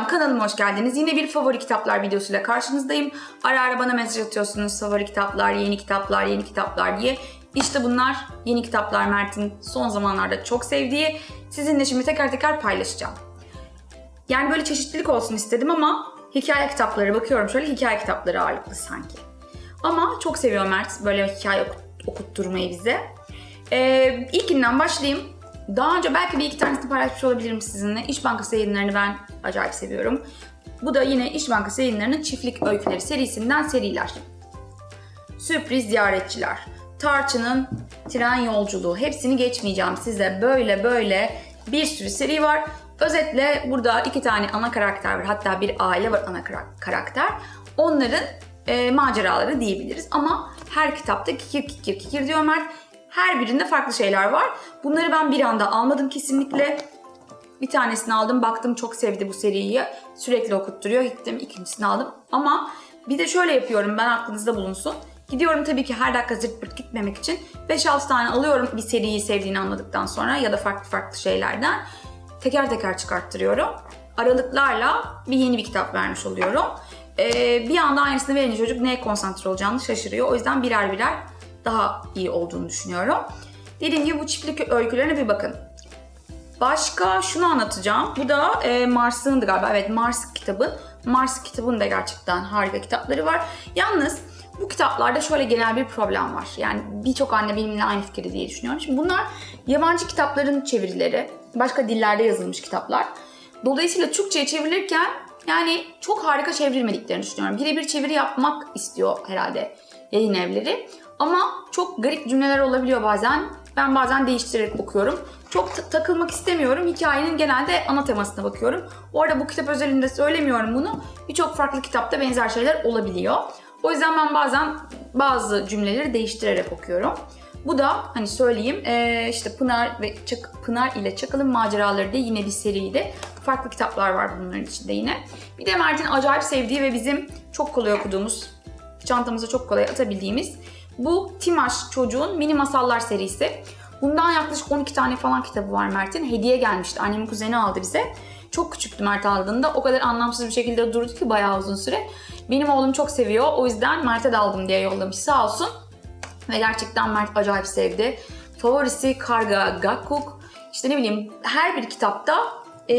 Selam kanalıma hoş geldiniz. Yine bir favori kitaplar videosuyla karşınızdayım. Ara ara bana mesaj atıyorsunuz favori kitaplar, yeni kitaplar, yeni kitaplar diye. İşte bunlar yeni kitaplar Mert'in son zamanlarda çok sevdiği. Sizinle şimdi teker teker paylaşacağım. Yani böyle çeşitlilik olsun istedim ama hikaye kitapları bakıyorum şöyle hikaye kitapları ağırlıklı sanki. Ama çok seviyor Mert böyle hikaye okut- okutturmayı bize. Ee, ilkinden başlayayım. Daha önce belki bir iki tanesini paylaşmış olabilirim sizinle. İş Bankası yayınlarını ben acayip seviyorum. Bu da yine İş Bankası yayınlarının Çiftlik Öyküleri serisinden seriler. Sürpriz ziyaretçiler. Tarçın'ın tren yolculuğu. Hepsini geçmeyeceğim size. Böyle böyle bir sürü seri var. Özetle burada iki tane ana karakter var. Hatta bir aile var ana kara- karakter. Onların e, maceraları diyebiliriz. Ama her kitapta kikir kikir kikir diyor Mert. Her birinde farklı şeyler var. Bunları ben bir anda almadım kesinlikle. Bir tanesini aldım. Baktım çok sevdi bu seriyi. Sürekli okutturuyor. Gittim ikincisini aldım. Ama bir de şöyle yapıyorum ben aklınızda bulunsun. Gidiyorum tabii ki her dakika zırt pırt gitmemek için 5-6 tane alıyorum bir seriyi sevdiğini anladıktan sonra ya da farklı farklı şeylerden. Teker teker çıkarttırıyorum. Aralıklarla bir yeni bir kitap vermiş oluyorum. Ee, bir anda aynısını verince çocuk neye konsantre olacağını şaşırıyor. O yüzden birer birer daha iyi olduğunu düşünüyorum. Dediğim gibi bu çiftlik öykülerine bir bakın. Başka şunu anlatacağım. Bu da e, Mars'ındı galiba. Evet Mars kitabı. Mars kitabının da gerçekten harika kitapları var. Yalnız bu kitaplarda şöyle genel bir problem var. Yani birçok anne benimle aynı fikirde diye düşünüyorum. Şimdi bunlar yabancı kitapların çevirileri. Başka dillerde yazılmış kitaplar. Dolayısıyla Türkçe'ye çevrilirken yani çok harika çevrilmediklerini düşünüyorum. Birebir çeviri yapmak istiyor herhalde yayın evleri. Ama çok garip cümleler olabiliyor bazen. Ben bazen değiştirerek okuyorum. Çok ta- takılmak istemiyorum. Hikayenin genelde ana temasına bakıyorum. Bu arada bu kitap özelinde söylemiyorum bunu. Birçok farklı kitapta benzer şeyler olabiliyor. O yüzden ben bazen bazı cümleleri değiştirerek okuyorum. Bu da hani söyleyeyim işte Pınar ve Çak- Pınar ile Çakal'ın maceraları diye yine bir seriydi. Farklı kitaplar var bunların içinde yine. Bir de Mert'in acayip sevdiği ve bizim çok kolay okuduğumuz, çantamıza çok kolay atabildiğimiz bu Timaş çocuğun mini masallar serisi. Bundan yaklaşık 12 tane falan kitabı var Mert'in. Hediye gelmişti. Annemin kuzeni aldı bize. Çok küçüktü Mert aldığında. O kadar anlamsız bir şekilde durdu ki bayağı uzun süre. Benim oğlum çok seviyor. O yüzden Mert'e de aldım diye yollamış sağ olsun. Ve gerçekten Mert acayip sevdi. Favorisi Karga Gakkuk. İşte ne bileyim her bir kitapta e,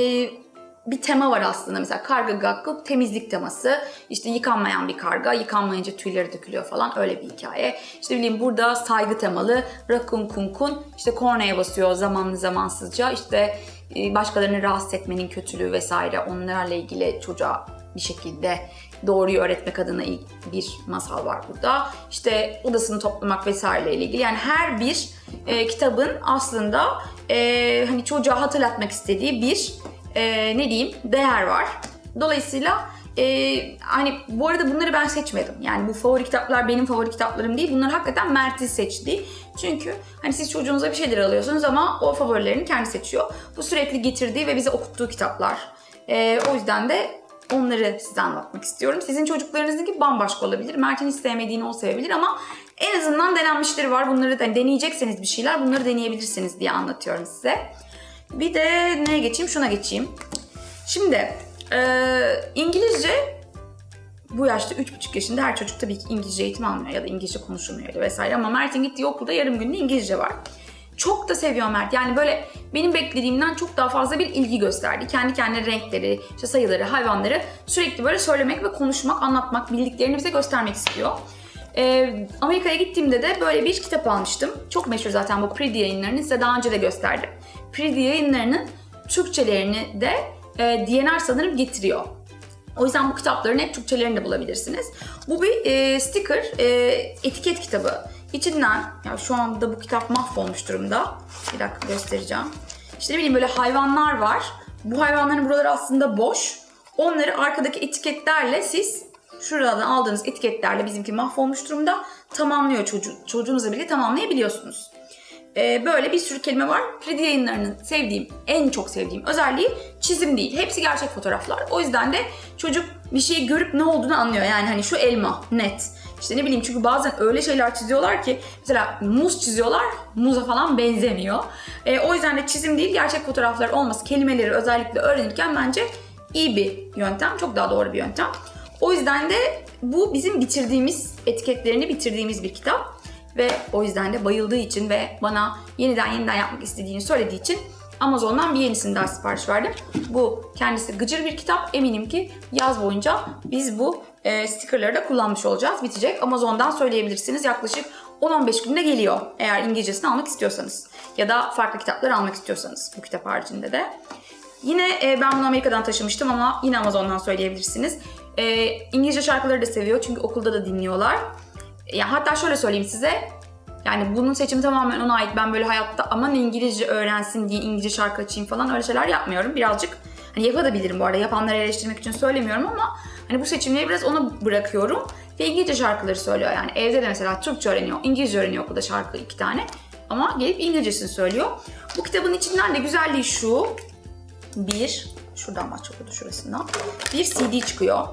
bir tema var aslında. Mesela Karga Gakkuk temizlik teması. İşte yıkanmayan bir karga. Yıkanmayınca tüyleri dökülüyor falan. Öyle bir hikaye. İşte bileyim burada saygı temalı. Rakun Kunkun işte kornaya basıyor zamanlı zamansızca. İşte e, başkalarını rahatsız etmenin kötülüğü vesaire onlarla ilgili çocuğa bir şekilde doğruyu öğretmek adına bir masal var burada. İşte odasını toplamak vesaireyle ilgili. Yani her bir e, kitabın aslında e, hani çocuğa hatırlatmak istediği bir e, ne diyeyim değer var. Dolayısıyla e, hani bu arada bunları ben seçmedim. Yani bu favori kitaplar benim favori kitaplarım değil. Bunlar hakikaten Mert'in seçtiği. Çünkü hani siz çocuğunuza bir şeyler alıyorsunuz ama o favorilerini kendi seçiyor. Bu sürekli getirdiği ve bize okuttuğu kitaplar. E, o yüzden de onları size anlatmak istiyorum. Sizin çocuklarınızınki bambaşka olabilir. Mert'in hiç sevmediğini o sevebilir ama en azından denenmişleri var. Bunları da deneyecekseniz bir şeyler bunları deneyebilirsiniz diye anlatıyorum size. Bir de neye geçeyim? Şuna geçeyim. Şimdi eee, İngilizce bu yaşta 3,5 yaşında her çocuk tabii ki İngilizce eğitim almıyor ya da İngilizce konuşulmuyor vesaire ama Mert'in gittiği okulda yarım günlük İngilizce var. Çok da seviyor Mert. Yani böyle benim beklediğimden çok daha fazla bir ilgi gösterdi. Kendi kendine renkleri, işte sayıları, hayvanları sürekli böyle söylemek ve konuşmak, anlatmak, bildiklerini bize göstermek istiyor. Ee, Amerika'ya gittiğimde de böyle bir kitap almıştım. Çok meşhur zaten bu Pridi yayınlarını size daha önce de gösterdim. Pridi yayınlarının Türkçelerini de e, DNR sanırım getiriyor. O yüzden bu kitapların hep Türkçelerini de bulabilirsiniz. Bu bir e, sticker, e, etiket kitabı. İçinden, ya şu anda bu kitap mahvolmuş durumda. Bir dakika göstereceğim. İşte ne bileyim böyle hayvanlar var. Bu hayvanların buraları aslında boş. Onları arkadaki etiketlerle siz şuradan aldığınız etiketlerle bizimki mahvolmuş durumda tamamlıyor çocuğu, çocuğunuzla birlikte tamamlayabiliyorsunuz. Ee, böyle bir sürü kelime var. Kredi yayınlarının sevdiğim, en çok sevdiğim özelliği çizim değil. Hepsi gerçek fotoğraflar. O yüzden de çocuk bir şeyi görüp ne olduğunu anlıyor. Yani hani şu elma, net. İşte ne bileyim çünkü bazen öyle şeyler çiziyorlar ki mesela muz çiziyorlar, muza falan benzemiyor. Ee, o yüzden de çizim değil, gerçek fotoğraflar olması kelimeleri özellikle öğrenirken bence iyi bir yöntem, çok daha doğru bir yöntem. O yüzden de bu bizim bitirdiğimiz, etiketlerini bitirdiğimiz bir kitap. Ve o yüzden de bayıldığı için ve bana yeniden yeniden yapmak istediğini söylediği için Amazon'dan bir yenisini daha sipariş verdim. Bu kendisi gıcır bir kitap. Eminim ki yaz boyunca biz bu e, stickerları da kullanmış olacağız. Bitecek. Amazon'dan söyleyebilirsiniz. Yaklaşık 10-15 günde geliyor. Eğer İngilizcesini almak istiyorsanız. Ya da farklı kitaplar almak istiyorsanız bu kitap haricinde de. Yine e, ben bunu Amerika'dan taşımıştım ama yine Amazon'dan söyleyebilirsiniz. E, İngilizce şarkıları da seviyor çünkü okulda da dinliyorlar. Ya hatta şöyle söyleyeyim size. Yani bunun seçimi tamamen ona ait. Ben böyle hayatta aman İngilizce öğrensin diye İngilizce şarkı açayım falan öyle şeyler yapmıyorum. Birazcık hani yapabilirim bu arada. Yapanları eleştirmek için söylemiyorum ama hani bu seçimleri biraz ona bırakıyorum. Ve İngilizce şarkıları söylüyor yani. Evde de mesela Türkçe öğreniyor, İngilizce öğreniyor okulda şarkı iki tane. Ama gelip İngilizcesini söylüyor. Bu kitabın içinden de güzelliği şu. Bir, şuradan çok oldu şurasından. Bir CD çıkıyor.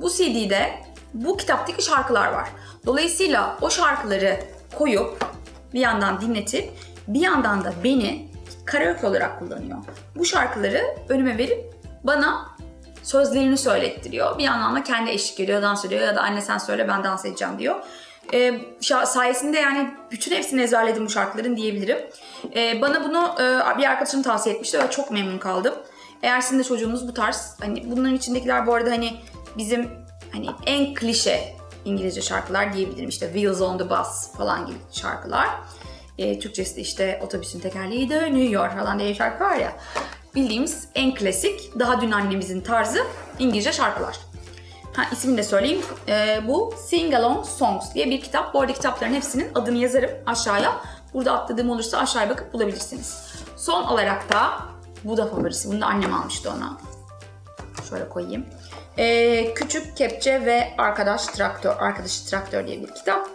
Bu CD'de bu kitaptaki şarkılar var. Dolayısıyla o şarkıları koyup bir yandan dinletip bir yandan da beni karaoke olarak kullanıyor. Bu şarkıları önüme verip bana sözlerini söylettiriyor. Bir yandan da kendi eşlik ediyor, dans ediyor ya da anne sen söyle ben dans edeceğim diyor. Şa- sayesinde yani bütün hepsini ezberledim bu şarkıların diyebilirim. Ee, bana bunu e, bir arkadaşım tavsiye etmişti ve çok memnun kaldım. Eğer sizin de çocuğunuz bu tarz, hani bunların içindekiler bu arada hani bizim hani en klişe İngilizce şarkılar diyebilirim. İşte Wheels on the Bus falan gibi şarkılar. E, Türkçesi de işte otobüsün tekerleği dönüyor falan diye şarkı var ya. Bildiğimiz en klasik, daha dün annemizin tarzı İngilizce şarkılar. Ha ismini de söyleyeyim. E, bu Sing Along Songs diye bir kitap. Bu arada kitapların hepsinin adını yazarım aşağıya. Burada atladığım olursa aşağıya bakıp bulabilirsiniz. Son olarak da bu da favorisi. Bunu da annem almıştı ona. Şöyle koyayım. Ee, Küçük Kepçe ve Arkadaş Traktör, Arkadaşı Traktör diye bir kitap.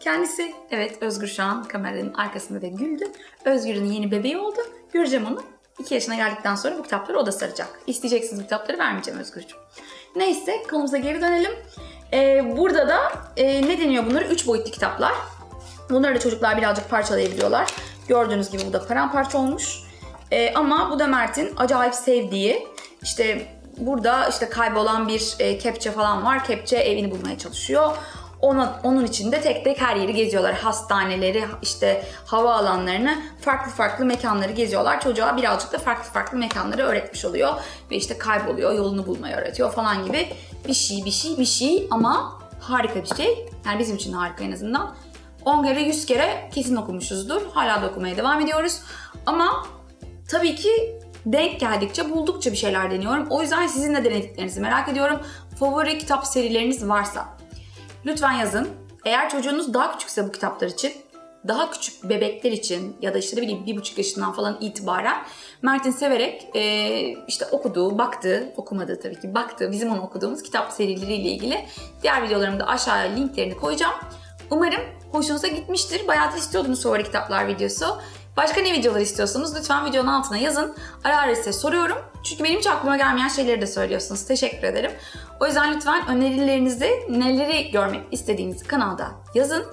Kendisi, evet Özgür şu an kameranın arkasında ve güldü. Özgür'ün yeni bebeği oldu. Göreceğim onu. 2 yaşına geldikten sonra bu kitapları o da saracak. İsteyeceksiniz bu kitapları vermeyeceğim Özgür'cüğüm. Neyse konumuza geri dönelim. Ee, burada da e, ne deniyor bunları? 3 boyutlu kitaplar. Bunları da çocuklar birazcık parçalayabiliyorlar. Gördüğünüz gibi bu da paramparça olmuş. Ee, ama bu da Mert'in acayip sevdiği, işte burada işte kaybolan bir e, kepçe falan var. Kepçe evini bulmaya çalışıyor. Ona, onun için de tek tek her yeri geziyorlar. Hastaneleri, işte havaalanlarını, farklı farklı mekanları geziyorlar. Çocuğa birazcık da farklı farklı mekanları öğretmiş oluyor. Ve işte kayboluyor, yolunu bulmayı öğretiyor falan gibi bir şey, bir şey, bir şey ama harika bir şey. Yani bizim için harika en azından. 10 kere 100 kere kesin okumuşuzdur. Hala da okumaya devam ediyoruz. Ama tabii ki denk geldikçe buldukça bir şeyler deniyorum. O yüzden sizin de denediklerinizi merak ediyorum. Favori kitap serileriniz varsa lütfen yazın. Eğer çocuğunuz daha küçükse bu kitaplar için daha küçük bebekler için ya da işte ne bileyim bir buçuk yaşından falan itibaren Mert'in severek e, işte okuduğu, baktığı, okumadığı tabii ki baktığı bizim onu okuduğumuz kitap serileriyle ilgili diğer videolarımı da aşağıya linklerini koyacağım. Umarım hoşunuza gitmiştir. Bayağı da istiyordunuz favori kitaplar videosu. Başka ne videolar istiyorsanız lütfen videonun altına yazın. Ara ara size soruyorum. Çünkü benim hiç aklıma gelmeyen şeyleri de söylüyorsunuz. Teşekkür ederim. O yüzden lütfen önerilerinizi, neleri görmek istediğinizi kanalda yazın.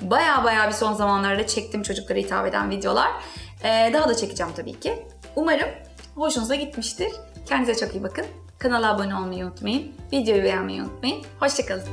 Baya baya bir son zamanlarda çektim çocuklara hitap eden videolar. Ee, daha da çekeceğim tabii ki. Umarım hoşunuza gitmiştir. Kendinize çok iyi bakın. Kanala abone olmayı unutmayın. Videoyu beğenmeyi unutmayın. Hoşçakalın.